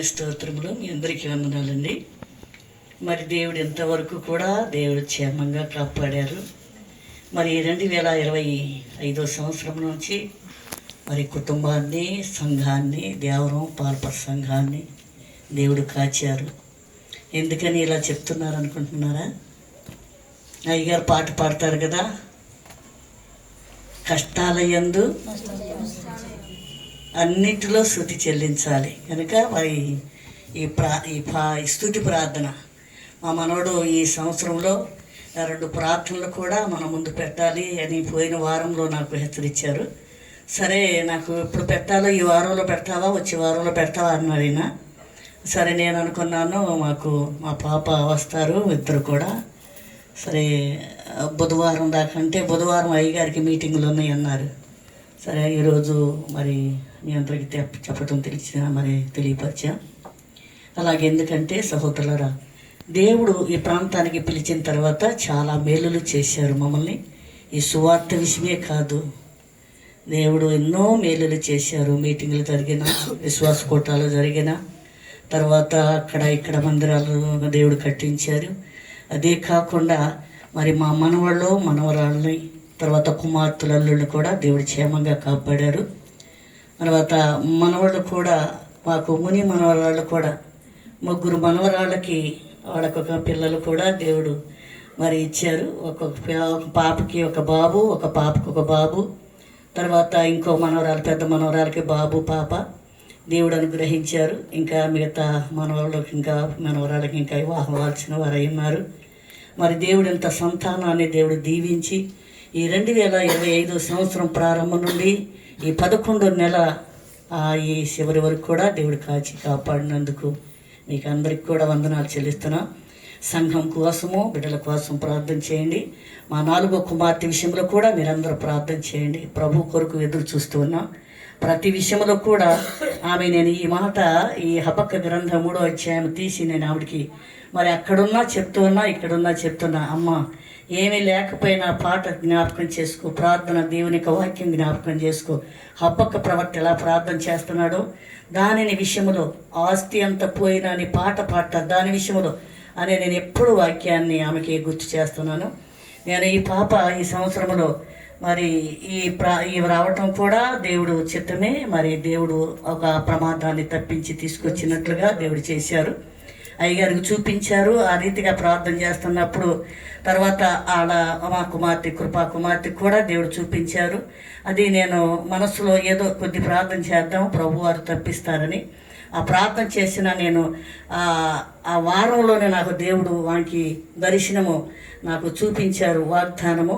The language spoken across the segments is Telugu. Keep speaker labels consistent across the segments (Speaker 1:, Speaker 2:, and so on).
Speaker 1: స్తోత్రములు మీ అందరికీ వందనాలండి. మరి దేవుడు ఇంతవరకు కూడా దేవుడు క్షేమంగా కాపాడారు. మరి రెండు వేల ఇరవై ఐదో సంవత్సరం నుంచి మరి కుటుంబాన్ని సంఘాన్ని దేవరం పాల్పర సంఘాన్ని దేవుడు కాచారు. ఎందుకని ఇలా చెప్తున్నారు అనుకుంటున్నారా అయ్యగారు పాట పాడతారు కదా? కష్టాలయందు అన్నింటిలో శృతి చెల్లించాలి. కనుక వారి ఈ ప్రా ఈ పా స్థుతి ప్రార్థన మా మనవడు ఈ సంవత్సరంలో రెండు ప్రార్థనలు కూడా మన ముందు పెట్టాలి అని పోయిన వారంలో నాకు హెచ్చరించారు సరే నాకు ఎప్పుడు పెట్టాలో ఈ వారంలో పెడతావా వచ్చే వారంలో పెడతావా అన్నారు ఆయన సరే నేను అనుకున్నాను మాకు మా పాప వస్తారు ఇద్దరు కూడా. సరే బుధవారం దాకా అంటే బుధవారం అయ్యగారికి మీటింగులు ఉన్నాయి అన్నారు సరే ఈరోజు మరి మీ అందరికి చెప్పటం తెలిసిన మరి తెలియపరిచా. అలాగే ఎందుకంటే సహోదరులరా దేవుడు ఈ ప్రాంతానికి పిలిచిన తర్వాత చాలా మేలులు చేశారు మమ్మల్ని. ఈ సువార్త విషయమే కాదు దేవుడు ఎన్నో మేలులు చేశారు. మీటింగులు జరిగిన విశ్వాస కూటాలు జరిగిన తర్వాత అక్కడ ఇక్కడ మందిరాలు దేవుడు కట్టించారు. అదే కాకుండా మరి మా మనవాళ్ళు మనవరాళ్ళని తర్వాత కుమార్తెలు అల్లుళ్ళు కూడా దేవుడు క్షేమంగా కాపాడారు. తర్వాత మనవాళ్ళు కూడా మాకు ముని మనవరాళ్ళు కూడా ముగ్గురు మనవరాళ్ళకి వాళ్ళకొక పిల్లలు కూడా దేవుడు మరి ఇచ్చారు. ఒక్కొక్క ఒక పాపకి ఒక బాబు ఒక పాపకు ఒక బాబు. తర్వాత ఇంకో మనవరాలు పెద్ద మనవరాలకి బాబు పాప దేవుడు అనుగ్రహించారు. ఇంకా మిగతా మనవాళ్ళకి ఇంకా మనవరాలకి ఇంకా వివాహం వాల్చిన వారు అయి ఉన్నారు. మరి దేవుడు ఇంత సంతానాన్ని దేవుడు దీవించి ఈ రెండు వేల ఇరవై ఐదు సంవత్సరం ప్రారంభం నుండి ఈ పదకొండు నెల ఆ, ఈ చివరి వరకు కూడా దేవుడు కాచి కాపాడినందుకు మీకు అందరికి కూడా వందనాలు చెల్లిస్తున్నాం. సంఘం కోసము బిడ్డల కోసం ప్రార్థన చేయండి. మా నాలుగో కుమార్తె విషయంలో కూడా మీరందరూ ప్రార్థన చేయండి. ప్రభు కొరకు ఎదురు చూస్తూ ఉన్నాం. ప్రతి విషయంలో కూడా ఆమె నేను ఈ మాట ఈ హబక్క గ్రంథం మూడో అధ్యాయం తీసి నేను ఆవిడకి మరి అక్కడున్నా చెప్తున్నా ఇక్కడున్నా చెప్తున్నా అమ్మ ఏమీ లేకపోయినా పాట జ్ఞాపకం చేసుకో ప్రార్థన దేవుని యొక్క వాక్యం జ్ఞాపకం చేసుకో. హబ్బక్క ప్రవక్త ఎలా ప్రార్థన చేస్తున్నాడో దానిని విషయంలో ఆస్తి అంత పోయినా అని పాట పాడతా దాని విషయంలో అనే నేను ఎప్పుడు వాక్యాన్ని ఆమెకి గుర్తు చేస్తున్నాను. నేను ఈ పాప ఈ సంవత్సరంలో మరి ఈ ప్రా ఈ రావటం కూడా దేవుడు చిత్తమే మరి దేవుడు ఒక ప్రమాదాన్ని తప్పించి తీసుకొచ్చినట్లుగా దేవుడు చేశారు. అయ్యగారికి చూపించారు. ఆ రీతిగా ప్రార్థన చేస్తున్నప్పుడు తర్వాత ఆడ మా కుమార్తె కృపా కుమార్తె కూడా దేవుడు చూపించారు. అది నేను మనసులో ఏదో కొద్ది ప్రార్థన చేద్దాం ప్రభు వారు తప్పిస్తారని. ఆ ప్రార్థన చేసిన నేను ఆ వారంలోనే నాకు దేవుడు వానికి దర్శనము నాకు చూపించారు వాగ్దానము.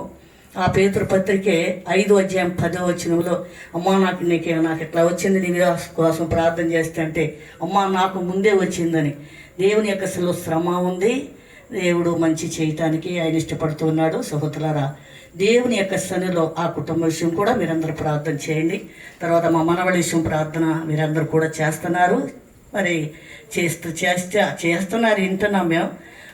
Speaker 1: ఆ పేతురు పత్రికే ఐదు అధ్యాయం పదో వచ్చినప్పుడు అమ్మా నాకు నీకే నాకు ఇట్లా వచ్చింది నీ కోసం ప్రార్థన చేస్తే అంటే అమ్మా నాకు ముందే వచ్చిందని. దేవుని యొక్క అసలు శ్రమ ఉంది. దేవుడు మంచి చేయటానికి ఆయన ఇష్టపడుతున్నాడు సహోదరులారా దేవుని యొక్క సన్నిలో ఆ కుటుంబ విషయం కూడా మీరందరూ ప్రార్థన చేయండి. తర్వాత మా మనవడి విషయం ప్రార్థన మీరందరూ కూడా చేస్తున్నారు. మరి చేస్తూ చేస్తే చేస్తున్నారు వింటున్నాం మేము.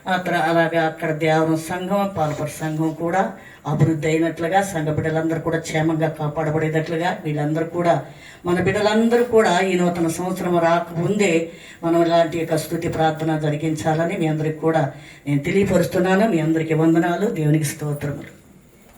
Speaker 1: అక్కడ అలాగే అక్కడ దేవరం సంఘం పాలపర సంఘం కూడా అభివృద్ధి అయినట్లుగా సంఘ బిడ్డలందరూ కూడా క్షేమంగా కాపాడబడేటట్లుగా వీళ్ళందరూ కూడా మన బిడ్డలందరూ కూడా ఈ నూతన సంవత్సరం రాకముందే మనం ఇలాంటి యొక్క స్థుతి ప్రార్థన జరిగించాలని మీ అందరికి కూడా నేను తెలియపరుస్తున్నాను. మీ అందరికీ వందనాలు. దేవునికి స్తోత్రములు.